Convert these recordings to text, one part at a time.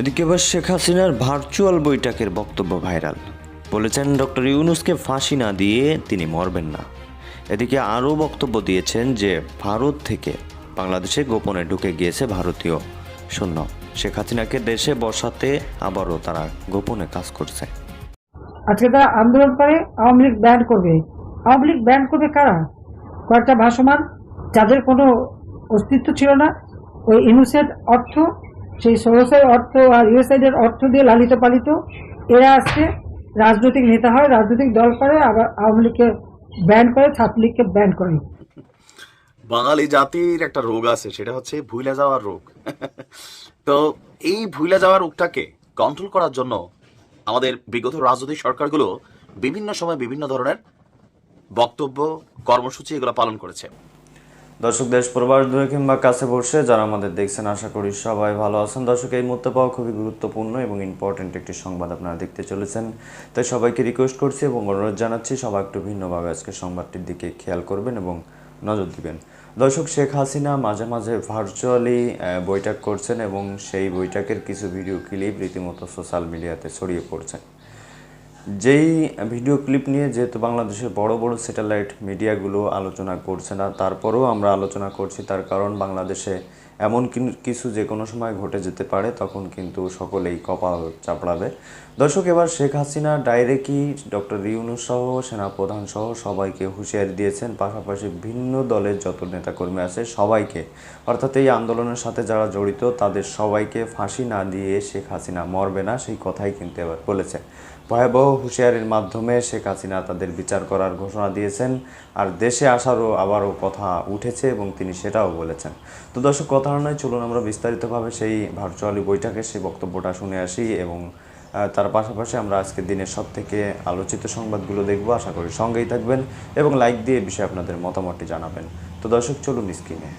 এদিকে এবার শেখ হাসিনার ভার্চুয়াল বৈঠকের বক্তব্য ভাইরাল বলেছেন ডক্টর ইউনুসকে ফাঁসি না দিয়ে তিনি মরবেন না। এদিকে আরও বক্তব্য দিয়েছেন যে ভারত থেকে বাংলাদেশে গোপনে ঢুকে গিয়েছে ভারতীয় সৈন্য। শেখ হাসিনাকে দেশে বসাতে আবারও তারা গোপনে কাজ করছে। আজকে তারা আন্দোলন করে আওয়ামী লীগ ব্যান করবে। আওয়ামী লীগ ব্যান করবে কারা? কয়েকটা ভাসমান, যাদের কোনো অস্তিত্ব ছিল না। ওই ইউনিসেফ অর্থ সেই সোরসের অর্থ আর ইউএসআইডের অর্থ দিয়ে লালিত পালিত। এরা আজকে রাজনৈতিক নেতা হয়, রাজনৈতিক দল করে, আবার আওয়ামী লীগকে ব্যান করে ছাত্রলীগকে ব্যান করে। বাঙালি জাতির একটা রোগ আছে, সেটা হচ্ছে ভুলে যাওয়ার রোগ। তো এই ভুলে যাওয়ার রোগটাকে কন্ট্রোল করার জন্য আমাদের বিগত রাজনৈতিক সরকারগুলো বিভিন্ন সময় বিভিন্ন ধরনের বক্তব্য, কর্মসূচি এগুলো পালন করেছে। দর্শক দেশ প্রবাস দূরে কিংবা কাছে বসে যারা আমাদের দেখছেন, আশা করি সবাই ভালো আছেন। দর্শক, এই মুহূর্তে পাওয়া খুবই গুরুত্বপূর্ণ এবং ইম্পর্টেন্ট একটি সংবাদ আপনারা দেখতে চলেছেন। তাই সবাইকে রিকোয়েস্ট করছি এবং অনুরোধ জানাচ্ছি, সবাই একটু ভিন্নভাবে আজকে সংবাদটির দিকে খেয়াল করবেন এবং নজর দিবেন। দর্শক, শেখ হাসিনা মাঝে মাঝে ভার্চুয়ালি বৈঠক করছেন এবং সেই বৈঠকের কিছু ভিডিও ক্লিপ রীতিমতো সোশ্যাল মিডিয়াতে ছড়িয়ে পড়ছে। যেই ভিডিও ক্লিপ নিয়ে যেহেতু বাংলাদেশের বড় বড় স্যাটেলাইট মিডিয়াগুলো আলোচনা করছে না, তারপরেও আমরা আলোচনা করছি, তার কারণ বাংলাদেশে এমন কিছু যে কোনো সময় ঘটে যেতে পারে, তখন কিন্তু সকলেই কপাল চাপড়াবে। দর্শক, এবার শেখ হাসিনা ডাইরেক্টই ডক্টর ইউনুস সহ, সেনাপ্রধান সহ সবাইকে হুঁশিয়ারি দিয়েছেন। পাশাপাশি ভিন্ন দলের যত নেতাকর্মী আছে, সবাইকে, অর্থাৎ এই আন্দোলনের সাথে যারা জড়িত, তাদের সবাইকে ফাঁসি না দিয়ে শেখ হাসিনা মরবে না, সেই কথাই কিন্তু এবার বলেছে ভয়াবহ হুঁশিয়ারির মাধ্যমে শেখ হাসিনা তাদের বিচার করার ঘোষণা দিয়েছেন আর দেশে আসারও আবারও কথা উঠেছে এবং তিনি সেটাও বলেছেন। তো দর্শক, কথা নয়, চলুন আমরা বিস্তারিতভাবে সেই ভার্চুয়ালি বৈঠকে সেই বক্তব্যটা শুনে আসি এবং তার পাশাপাশি আমরা আজকের দিনের সব থেকে আলোচিত সংবাদগুলো দেখব। আশা করি সঙ্গেই থাকবেন এবং লাইক দিয়ে বিষয়ে আপনাদের মতামতটি জানাবেন। তো দর্শক, চলুন স্ক্রিনে।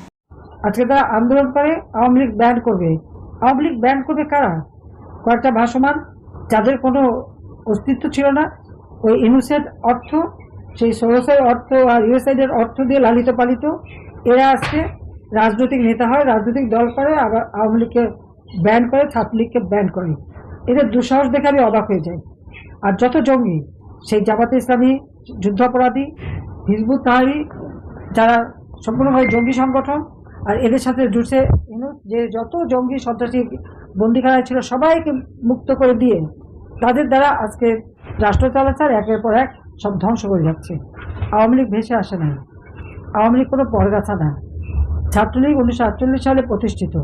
আজকে তারা আন্দোলন করে আওয়ামী লীগ ব্যান করবে। আওয়ামী লীগ ব্যান করবে কারা? কয়েকটা ভাসমান, যাদের কোনো অস্তিত্ব ছিল না। ওই ইউনিসেফ অর্থ, সেই সোরসের অর্থ আর ইউএসআইডের অর্থ দিয়ে লালিত পালিত। এরা আজকে রাজনৈতিক নেতা হয়, রাজনৈতিক দল করে, আবার আওয়ামী লীগকে ব্যান করে ছাত্রলীগকে ব্যান করে। এদের দুঃসাহস দেখে আমি অবাক হয়ে যাই। আর যত জঙ্গি, সেই জামাতে ইসলামী যুদ্ধাপরাধী, হিজবুত তাহারি, যারা সম্পূর্ণভাবে জঙ্গি সংগঠন, আর এদের সাথে ইউনুস যে যত জঙ্গি সন্ত্রাসী বন্দিখানায় ছিল, সবাইকে মুক্ত করে দিয়ে তাদের দ্বারা আজকে রাষ্ট্র চালাচ্ছে আর একের পর এক সব ধ্বংস করে যাচ্ছে। আওয়ামী লীগ ভেসে আসে নাই। আওয়ামী লীগ কোনো পরগাছা না। ছাত্রলীগ উনিশশো আটচল্লিশ সালে প্রতিষ্ঠিত।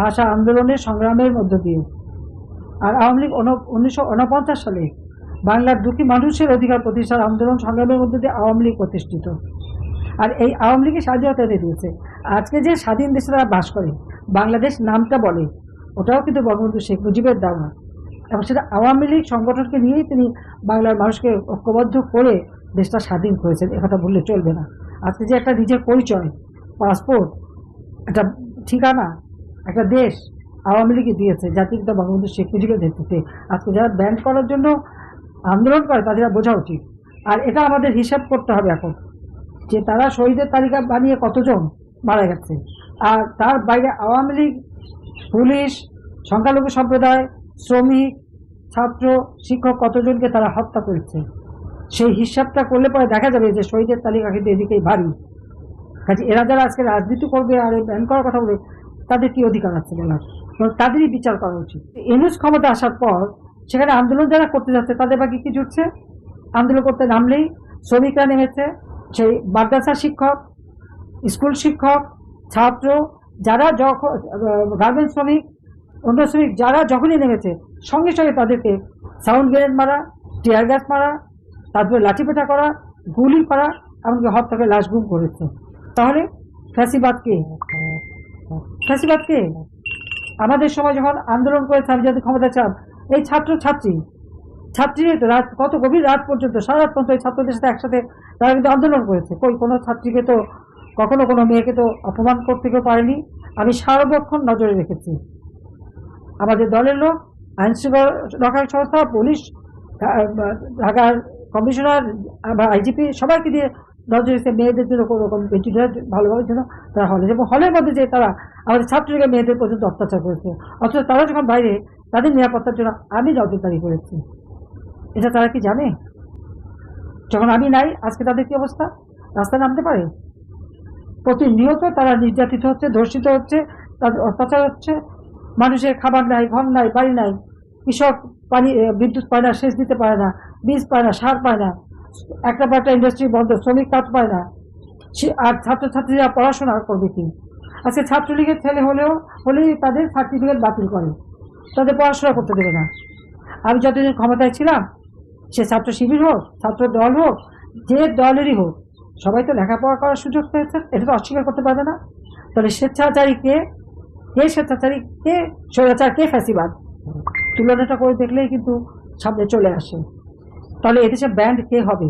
ভাষা আন্দোলনের সংগ্রামের মধ্য দিয়ে। আর আওয়ামী লীগ উনিশশো উনপঞ্চাশ সালে বাংলার দুঃখী মানুষের অধিকার প্রতিষ্ঠার আন্দোলন সংগ্রামের মধ্যে দিয়ে আওয়ামী লীগ প্রতিষ্ঠিত। আর এই আওয়ামী লীগের স্বাধীনতা এনে দিয়েছে। আজকে যে স্বাধীন দেশে তারা বাস করে, বাংলাদেশ নামটা বলে, ওটাও কিন্তু বঙ্গবন্ধু শেখ মুজিবের দেওয়া এবং সেটা আওয়ামী লীগ সংগঠনকে নিয়েই তিনি বাংলার মানুষকে ঐক্যবদ্ধ করে দেশটা স্বাধীন করেছেন একথা বললে চলবে না। আজকে যে একটা নিজের পরিচয়, পাসপোর্ট, একটা ঠিকানা, একটা দেশ আওয়ামী লীগই দিয়েছে, জাতির পিতা বঙ্গবন্ধু শেখ মুজিবের নেতৃত্বে। আজকে যারা ব্যান্ড করার জন্য আন্দোলন করে তাদের বোঝা উচিত। আর এটা আমাদের হিসাব করতে হবে এখন, যে তারা শহীদের তালিকা বানিয়ে কতজন মারা গেছে। আর তার বাইরে আওয়ামী লীগ, পুলিশ, সংখ্যালঘু সম্প্রদায় শ্রমিক, ছাত্র, শিক্ষক কতজনকে তারা হত্যা করেছে? সেই হিসাবটা করলে পরে দেখা যাবে যে শহীদের তালিকা কিন্তু এদিকেই ভারী। কাজে এরা যারা আজকে রাজনীতি করবে আর ব্যান করার কথা বলবে তাদের কি অধিকার আছে বলার? তাদেরই বিচার করা উচিত। এনুস ক্ষমতা আসার পর সেখানে আন্দোলন যারা করতে যাচ্ছে, তাদের বাকি কি জুটছে? আন্দোলন করতে নামলেই শ্রমিকরা নেমেছে। সেই মাদ্রাসা শিক্ষক, স্কুল শিক্ষক, ছাত্র, যারা যখন গার্মেন্ট শ্রমিক অন্য শ্রমিক যারা যখনই নেমেছে, সঙ্গে সঙ্গে তাদেরকে সাউন্ড গ্রেনেড মারা, টিয়ার গ্যাস মারা, তারপরে লাঠিপেটা করা, গুলি করা, এমনকি হত্যা করে লাশ গুম করেছে। তাহলে ফ্যাসিবাদ কে? ফ্যাসিবাদ কে? আমাদের সময় যখন আন্দোলন করে স্বামী জাতি ক্ষমতা চান, এই ছাত্র ছাত্রী ছাত্রী তো রাত, কত গভীর রাত পর্যন্ত, সারা রাত পর্যন্ত ছাত্রদের সাথে একসাথে তারা কিন্তু আন্দোলন করেছে। কই, কোনো ছাত্রীকে তো, কখনো কোনো মেয়েকে তো অপমান করতে কেউ পারেনি। আমি সার্বক্ষণ নজরে রেখেছি। আমাদের দলের লোক আইন শৃঙ্খলা সংস্থা, পুলিশ ঢাকার কমিশনার বা আইজিপি, সবাইকে দিয়ে নজর রেখে মেয়েদের জন্য কোনো রকম ভালোভাবে জন্য তারা হলে। এবং হলের মধ্যে যে তারা আমাদের ছাত্রীরা মেয়েদের পর্যন্ত অত্যাচার করেছে। অথচ তারা যখন বাইরে, তাদের নিরাপত্তার জন্য আমি নজরদারি করেছি। এটা তারা কি জানে? যখন আমি নাই, আজকে তাদের কি অবস্থা? রাস্তায় নামতে পারে? প্রতিনিয়ত তারা নির্যাতিত হচ্ছে, ধর্ষিত হচ্ছে, তাদের অত্যাচার হচ্ছে। মানুষের খাবার নাই, ঘর নাই, বাড়ি নাই। কৃষক পানি বিদ্যুৎ পায় না, সেচ দিতে পারে না, বীজ পায় না, সার পায় না, একটা বা একটা ইন্ডাস্ট্রি বন্ধ, শ্রমিক কাজ পায় না। আর ছাত্রছাত্রীরা পড়াশোনা করবে কি? আজকে ছাত্রলীগের ছেলে হলেও, হলেই তাদের সার্টিফিকেট বাতিল করে। তাদের পড়াশোনা করতে দেবে না। আমি যতদিন ক্ষমতায় ছিলাম, সে ছাত্র শিবির হোক, ছাত্র দল হোক, যে দলেরই হোক, সবাই তো লেখাপড়া করার সুযোগ পেয়েছে, এটা তো অস্বীকার করতে পারবে না। তাহলে স্বেচ্ছাচারী কে স্বেচ্ছাচারী কে স্বৈরাচার, কে ফ্যাসিবাদ? তুলনাটা করে দেখলেই কিন্তু সামনে চলে আসে। তাহলে এদেশে ব্যান্ড কে হবে?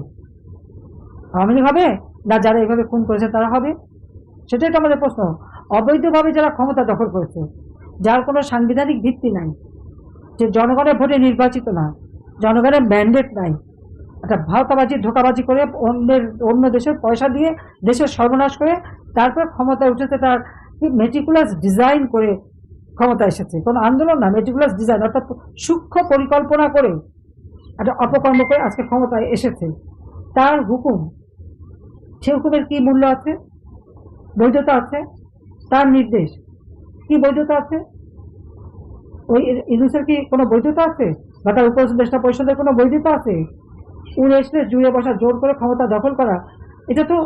আওয়ামী লীগ হবে না যারা এভাবে খুন করেছে তারা হবে? সেটাই তো আমাদের প্রশ্ন। অবৈধভাবে যারা ক্ষমতা দখল করেছে, যার কোনো সাংবিধানিক ভিত্তি নাই, যে জনগণের ভোটে নির্বাচিত না, জনগণের ম্যান্ডেট নাই, একটা ভাওতাবাজি ধোকাবাজি করে অন্যের, অন্য দেশের পয়সা দিয়ে দেশের সর্বনাশ করে তারপর ক্ষমতায় উঠেছে তার মেটিকুলাস ডিজাইন করে ক্ষমতা এসেছে? কোনো আন্দোলন না মেটিকুলাস ডিজাইন অর্থাৎ সূক্ষ্ম পরিকল্পনা করে একটা অপকর্ম করে আজকে ক্ষমতায় এসেছে। তার হুকুম সে হুকুমের কি মূল্য আছে? বৈধতা আছে? তার নির্দেশ, কি বৈধতা আছে? ওই ইউনুসের কি কোনো বৈধতা আছে? বা তার উপদেষ্টা পরিষদের কোনো বৈধতা আছে? এসে জুড়ে বসা জোর করে ক্ষমতা দখল করা, এটা তো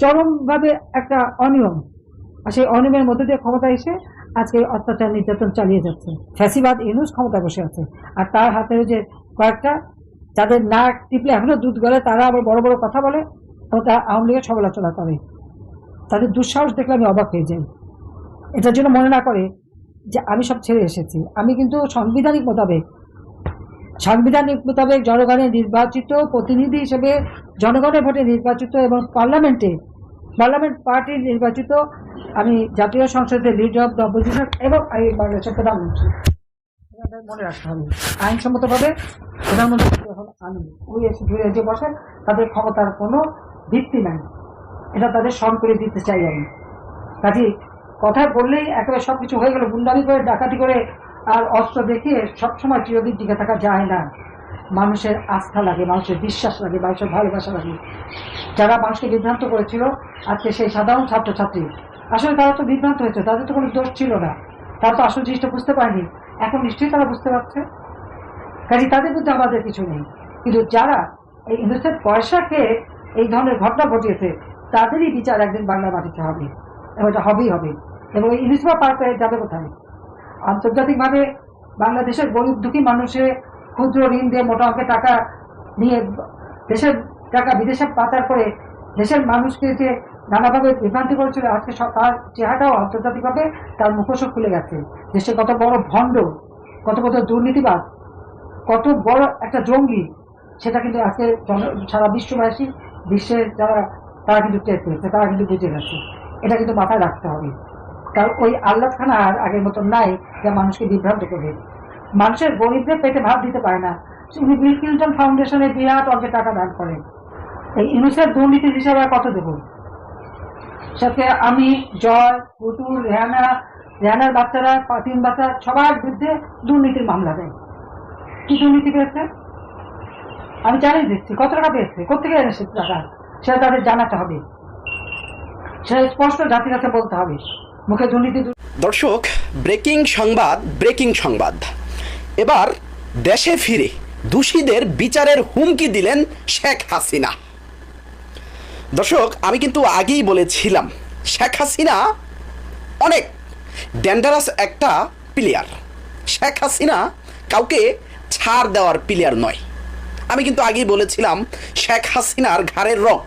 চরমভাবে একটা অনিয়ম। আর সেই অনিয়মের মধ্যে দিয়ে ক্ষমতা এসে আজকে অত্যাচার নির্যাতন চালিয়ে যাচ্ছে। ফ্যাসিবাদ ইউনুস ক্ষমতায় বসে আছে। আর তার হাতে যে কয়েকটা যাদের নাক টিপলে এখনও দুধ গলে, তারা আবার বড় বড় কথা বলে এবং তারা আওয়ামী লীগের সমালোচনা করে। তাদের দুঃসাহস দেখলে আমি অবাক হয়ে যাই। এটার জন্য মনে না করে যে আমি সব ছেড়ে এসেছি। আমি কিন্তু সাংবিধানিক মোতাবেক সাংবিধানিক মোতাবেক জনগণের নির্বাচিত প্রতিনিধি হিসেবে জনগণের ভোটে নির্বাচিত এবং পার্লামেন্টে পার্লামেন্ট পার্টির নির্বাচিত, আমি জাতীয় সংসদের লিডার অব দ্য অপোজিশন এবং এই বাংলাদেশের প্রধানমন্ত্রী। মনে রাখতে হবে, আইনসম্মতভাবে প্রধানমন্ত্রী যে বসেন, তাদের ক্ষমতার কোনো ভিত্তি নাই। এটা তাদের স্মরণ করে দিতে চাই আমি। কাজে কথা বললেই একেবারে সব কিছু হয়ে গেল, গুন্ডামি করে, ডাকাতি করে, আর অস্ত্র দেখিয়ে সবসময় চিরদিন টিকে থাকা যায় না। মানুষের আস্থা লাগে, মানুষের বিশ্বাস লাগে, মানুষের ভালোবাসা লাগে। যারা মানুষকে বিভ্রান্ত করেছিল, আজকে সেই সাধারণ ছাত্রছাত্রী। আসলে তারা তো বিভ্রান্ত হয়েছে, তাদের তো কোনো দোষ ছিল না। তারা তো আসল জিনিসটা বুঝতে পারেনি। এখন নিশ্চয়ই তারা বুঝতে পারছে। কাজে তাদের মধ্যে আমাদের কিছু নেই। কিন্তু যারা এই ইন্ডাস্ট্রির পয়সা খেয়ে এই ধরনের ঘটনা ঘটিয়েছে, তাদেরই বিচার একদিন বাংলা মাটিতে হবে। এবং এটা হবেই হবে। এবং এই ইলিশমা পার্কে যাবে কোথায়? আন্তর্জাতিকভাবে বাংলাদেশের গরিব দুঃখী মানুষের ক্ষুদ্র ঋণ দিয়ে মোটা অঙ্কের টাকা নিয়ে দেশের টাকা বিদেশে পাচার করে দেশের মানুষকে যে নানাভাবে বিভ্রান্তি করেছিল, আজকে তার চেহারাটাও আন্তর্জাতিকভাবে তার মুখোশও খুলে গেছে। দেশে কত বড় ভণ্ড, কত কত দুর্নীতিবাদ কত বড় একটা জঙ্গি, সেটা কিন্তু আজকে সারা বিশ্ববাসী, বিশ্বের যারা, তারা কিন্তু টের পেয়েছে, তারা কিন্তু বুঝে গেছে। এটা কিন্তু মাথায় রাখতে হবে। কারণ ওই আল্লাহ খানা আর আগের মতন নাই, যা মানুষকে বিভ্রান্ত করবে মানুষের গরিবদের পেটে ভাত দিতে পারে না। উনি বিল ক্লিন্টন ফাউন্ডেশনে বিরাট অঙ্কের টাকা দান করেন। এই ইউনুসের দুর্নীতির হিসাবে কত দেবো? সাথে আমি, জয় পুতুল রেহানা, রেহানার বাচ্চারা তিন বাচ্চা, সবার বিরুদ্ধে দুর্নীতির মামলা দেয়। কি দুর্নীতি পেয়েছে? আমি জানিয়ে দিচ্ছি, কত টাকা পেয়েছে? কোথেকে এনেছে টাকা? সেটা তাদের জানাতে হবে। সেটা স্পষ্ট জাতির কাছে বলতে হবে। মুখে দুর্নীতি দর্শক, ব্রেকিং সংবাদ ব্রেকিং সংবাদ। এবার দেশে ফিরে দোষীদের বিচারের হুমকি দিলেন শেখ হাসিনা। দর্শক, আমি কিন্তু আগেই বলেছিলাম, শেখ হাসিনা অনেক ডেঞ্জারাস একটা প্লেয়ার শেখ হাসিনা কাউকে ছাড় দেওয়ার প্লেয়ার নয়। আমি কিন্তু আগেই বলেছিলাম, শেখ হাসিনার ঘাড়ের রং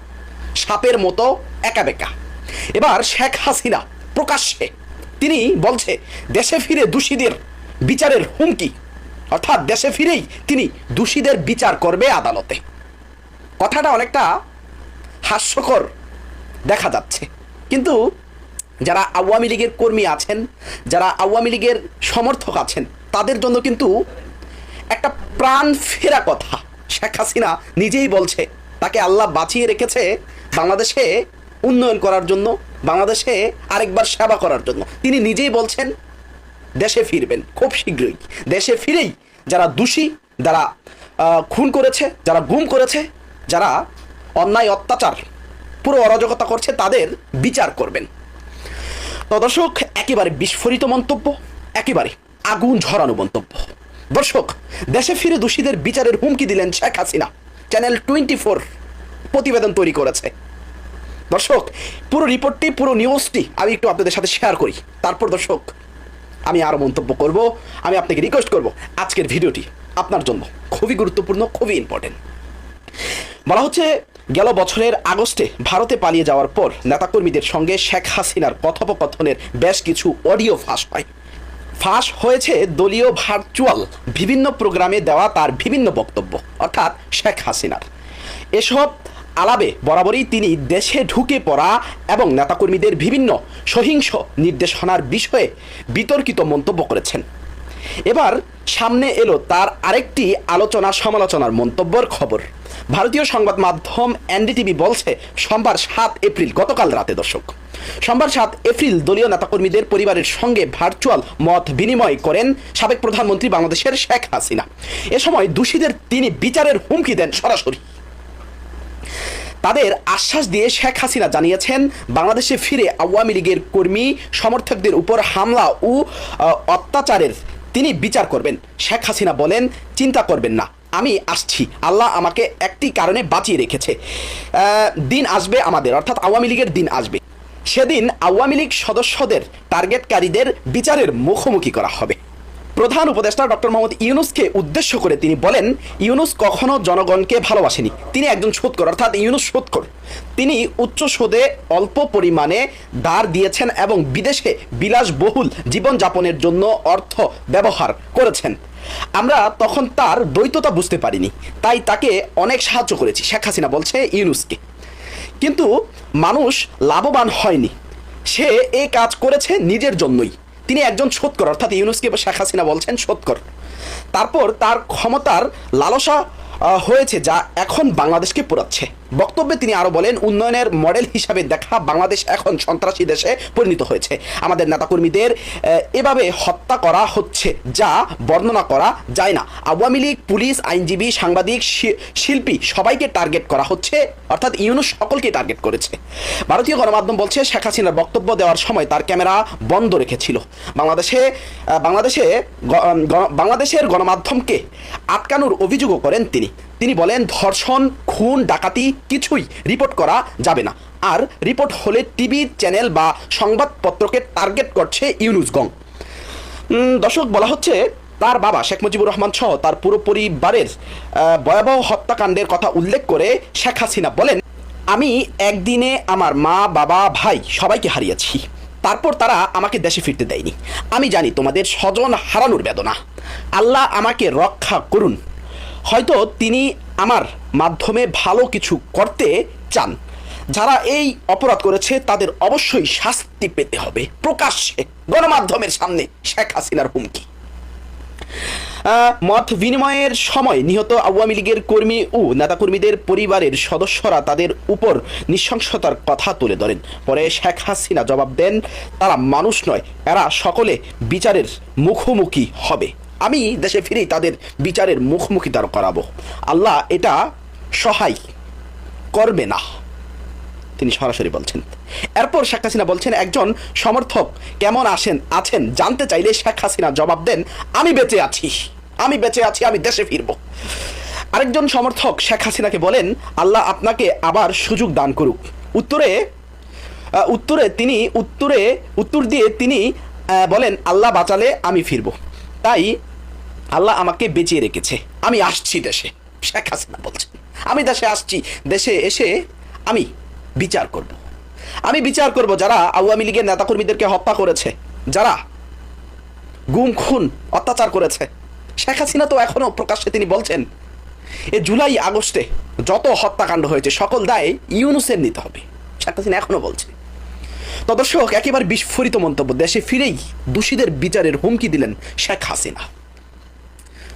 সাপের মতো একা বেকা এবার শেখ হাসিনা প্রকাশ্যে তিনি বলছে, দেশে ফিরে দোষীদের বিচারের হুমকি অর্থাৎ দেশে ফিরেই তিনি দোষীদের বিচার করবে আদালতে। কথাটা অনেকটা হাস্যকর দেখা যাচ্ছে। কিন্তু যারা আওয়ামী লীগের কর্মী আছেন, যারা আওয়ামী লীগের সমর্থক আছেন, তাদের জন্য কিন্তু একটা প্রাণ ফেরা কথা শেখ হাসিনা নিজেই বলছে। তাকে আল্লাহ বাঁচিয়ে রেখেছে বাংলাদেশে উন্নয়ন করার জন্য, বাংলাদেশে আরেকবার সেবা করার জন্য। তিনি নিজেই বলছেন দেশে ফিরবেন, খুব শীঘ্রই। দেশে ফিরেই যারা দোষী, যারা খুন করেছে, যারা গুম করেছে, যারা অন্যায়, অত্যাচার, পুরো অরাজকতা করছে, তাদের বিচার করবেন। তো দর্শক, একেবারে বিস্ফোরিত মন্তব্য, একেবারে আগুন ঝরানো মন্তব্য। দর্শক, দেশে ফিরে দোষীদের বিচারের হুমকি দিলেন Sheikh Hasina. Channel twenty four প্রতিবেদন তৈরি করেছে। দর্শক, পুরো রিপোর্টটি পুরো নিউজটি আমি একটু আপনাদের সাথে শেয়ার করি। তারপর দর্শক আমি আরও মন্তব্য করব, আমি আপনাকে রিকোয়েস্ট করব। আজকের ভিডিওটি আপনার জন্য খুবই গুরুত্বপূর্ণ, খুবই ইম্পর্টেন্ট বলা হচ্ছে, গেল বছরের আগস্টে ভারতে পালিয়ে যাওয়ার পর নেতাকর্মীদের সঙ্গে শেখ হাসিনার কথোপকথনের বেশ কিছু অডিও ফাঁস হয়। ফাঁস হয়েছে দলীয় ভার্চুয়াল বিভিন্ন প্রোগ্রামে দেওয়া তার বিভিন্ন বক্তব্য, অর্থাৎ শেখ হাসিনার। এসব আলাপে বরাবরই তিনি দেশে ঢুকে পড়া এবং নেতাকর্মীদের বিভিন্ন সহিংস নির্দেশনার বিষয়ে বিতর্কিত মন্তব্য করেছেন। এবার সামনে এলো তার আরেকটি আলোচনা সমালোচনার মন্তব্যর খবর। ভারতীয় সংবাদ মাধ্যম এনডিটিভি বলছে, সোমবার সাত এপ্রিল, গতকাল রাতে দর্শক। সোমবার সাত এপ্রিল দলীয় নেতাকর্মীদের পরিবারের সঙ্গে ভার্চুয়াল মত বিনিময় করেন সাবেক প্রধানমন্ত্রী বাংলাদেশের শেখ হাসিনা। এ সময় দোষীদের তিনি বিচারের হুমকি দেন সরাসরি। তাদের আশ্বাস দিয়ে শেখ হাসিনা জানিয়েছেন, বাংলাদেশে ফিরে আওয়ামী লীগের কর্মী সমর্থকদের উপর হামলা ও অত্যাচারের তিনি বিচার করবেন। শেখ হাসিনা বলেন, চিন্তা করবেন না, আমি আসছি। আল্লাহ আমাকে একটি কারণে বাঁচিয়ে রেখেছে। দিন আসবে আমাদের, অর্থাৎ আওয়ামী লীগের দিন আসবে। সেদিন আওয়ামী লীগ সদস্যদের টার্গেটকারীদের বিচারের মুখোমুখি করা হবে। প্রধান উপদেষ্টা ডক্টর মোহাম্মদ ইউনুসকে উদ্দেশ্য করে তিনি বলেন, ইউনুস কখনো জনগণকে ভালোবাসেনি। তিনি একজন সুৎকর অর্থাৎ ইউনুস সুৎকর তিনি উচ্চ সুদে অল্প পরিমাণে ধার দিয়েছেন এবং বিদেশে বিলাসবহুল জীবনযাপনের জন্য অর্থ ব্যবহার করেছেন। আমরা তখন তার দ্বৈততা বুঝতে পারিনি। তাই তাকে অনেক সাহায্য করেছি, শেখ হাসিনা বলছে ইউনুসকে। কিন্তু মানুষ লাভবান হয়নি। সে এই কাজ করেছে নিজের জন্যই। তিনি একজন সৎকর, অর্থাৎ ইউনুসকে শেখ হাসিনা বলছেন সৎকর। তারপর তার ক্ষমতার লালসা হয়েছে যা এখন বাংলাদেশকে পোড়াচ্ছে। বক্তব্যে তিনি আরও বলেন, উন্নয়নের মডেল হিসাবে দেখা বাংলাদেশ এখন সন্ত্রাসী দেশে পরিণত হয়েছে। আমাদের নেতাকর্মীদের এভাবে হত্যা করা হচ্ছে যা বর্ণনা করা যায় না। আওয়ামী লীগ, পুলিশ, আইনজীবী, সাংবাদিক শিল্পী সবাইকে টার্গেট করা হচ্ছে, অর্থাৎ ইউনুস সকলকে টার্গেট করেছে। ভারতীয় গণমাধ্যম বলছে, শেখ হাসিনার বক্তব্য দেওয়ার সময় তার ক্যামেরা বন্ধ রেখেছিল। বাংলাদেশে বাংলাদেশে বাংলাদেশের গণমাধ্যমকে আটকানোর অভিযোগও করেন তিনি। তিনি বলেন ধর্ষণ খুন ডাকাতি কিছুই রিপোর্ট করা যাবে না। আর রিপোর্ট হলে টিভি চ্যানেল বা সংবাদপত্রকে টার্গেট করছে ইউনুসগং উম, দর্শক বলা হচ্ছে তার বাবা শেখ মুজিবুর রহমান সহ তার পুরো পরিবারের ভয়াবহ হত্যাকাণ্ডের কথা উল্লেখ করে শেখ হাসিনা বলেন আমি একদিনে আমার মা বাবা ভাই সবাইকে হারিয়েছি। তারপর তারা আমাকে দেশে ফিরতে দেয়নি। আমি জানি তোমাদের স্বজন হারানোর বেদনা। আল্লাহ আমাকে রক্ষা করুন। হয়তো তিনি আমার মাধ্যমে ভালো কিছু করতে চান। যারা এই অপরাধ করেছে, তাদের অবশ্যই শাস্তি পেতে হবে। প্রকাশ্যে, গণমাধ্যমের সামনে শেখ হাসিনার হুমকি। মত বিনিময়ের সময় নিহত আওয়ামী লীগের কর্মী ও নেতাকর্মীদের পরিবারের সদস্যরা তাদের উপর নৃশংসতার কথা তুলে ধরেন। পরে শেখ হাসিনা জবাব দেন, তারা মানুষ নয়, এরা সকলে বিচারের মুখোমুখি হবে। আমি দেশে ফিরেই তাদের বিচারের মুখোমুখি দাঁড় করাবো। আল্লাহ এটা সহায় করবে না। তিনি সরাসরি বলছেন, এরপর শেখ হাসিনা বলছেন, একজন সমর্থক কেমন আসেন, আছেন, জানতে চাইলে শেখ হাসিনা জবাব দেন, আমি বেঁচে আছি, আমি বেঁচে আছি, আমি দেশে ফিরব। আরেকজন সমর্থক শেখ হাসিনাকে বলেন, আল্লাহ আপনাকে আবার সুযোগ দান করুক। উত্তরে উত্তরে তিনি, উত্তরে, উত্তর দিয়ে তিনি বলেন, আল্লাহ বাঁচালে আমি ফিরব। তাই আল্লাহ আমাকে বেঁচিয়ে রেখেছে। আমি আসছি দেশে, শেখ হাসিনা বলছেন আমি দেশে আসছি, দেশে এসে আমি বিচার করব। আমি বিচার করব যারা আওয়ামী লীগের নেতাকর্মীদেরকে হত্যা করেছে, যারা গুম, খুন, অত্যাচার করেছে। শেখ হাসিনা তো এখনও প্রকাশ্যে তিনি বলছেন, এ জুলাই, আগস্টে যত হত্যাকাণ্ড হয়েছে, সকল দায় ইউনুসের নিতে হবে। শেখ হাসিনা এখনও বলছে। তো দর্শক, একেবারে বিস্ফোরিত মন্তব্য। দেশে ফিরেই দোষীদের বিচারের হুমকি দিলেন শেখ হাসিনা।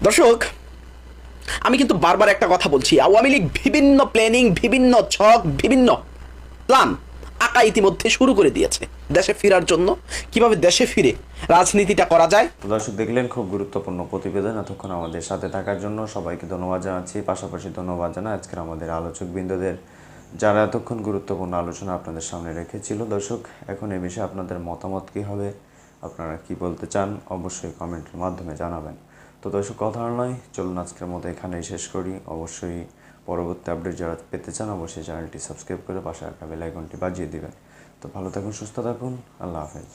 দর্শক, আমি কিন্তু বারবার একটা কথা বলছি, আওয়ামী লীগ বিভিন্ন প্ল্যানিং বিভিন্ন ছক, বিভিন্ন প্ল্যান আঁকা ইতিমধ্যে শুরু করে দিয়েছে দেশে ফেরার জন্য। কীভাবে দেশে ফিরে রাজনীতিটা করা যায়? দর্শক, দেখলেন খুব গুরুত্বপূর্ণ প্রতিবেদন এতক্ষণ আমাদের সাথে থাকার জন্য। সবাইকে ধন্যবাদ জানাচ্ছি। পাশাপাশি ধন্যবাদ জানাই আজকের আমাদের আলোচক বৃন্দদের। যারা এতক্ষণ গুরুত্বপূর্ণ আলোচনা আপনাদের সামনে রেখেছিল, দর্শক, এখন এ বিষয়ে আপনাদের মতামত কী হবে? আপনারা কি বলতে চান? অবশ্যই কমেন্টের মাধ্যমে জানাবেন। তো দর্শক, কথা নয়। চলুন আজকের মতো এখানেই শেষ করি। অবশ্যই পরবর্তী আপডেট যারা পেতে চান, অবশ্যই চ্যানেলটি সাবস্ক্রাইব করে পাশে রাখা বেলাইকনটি বাজিয়ে দেবেন। তো ভালো থাকুন, সুস্থ থাকুন। আল্লাহ হাফেজ।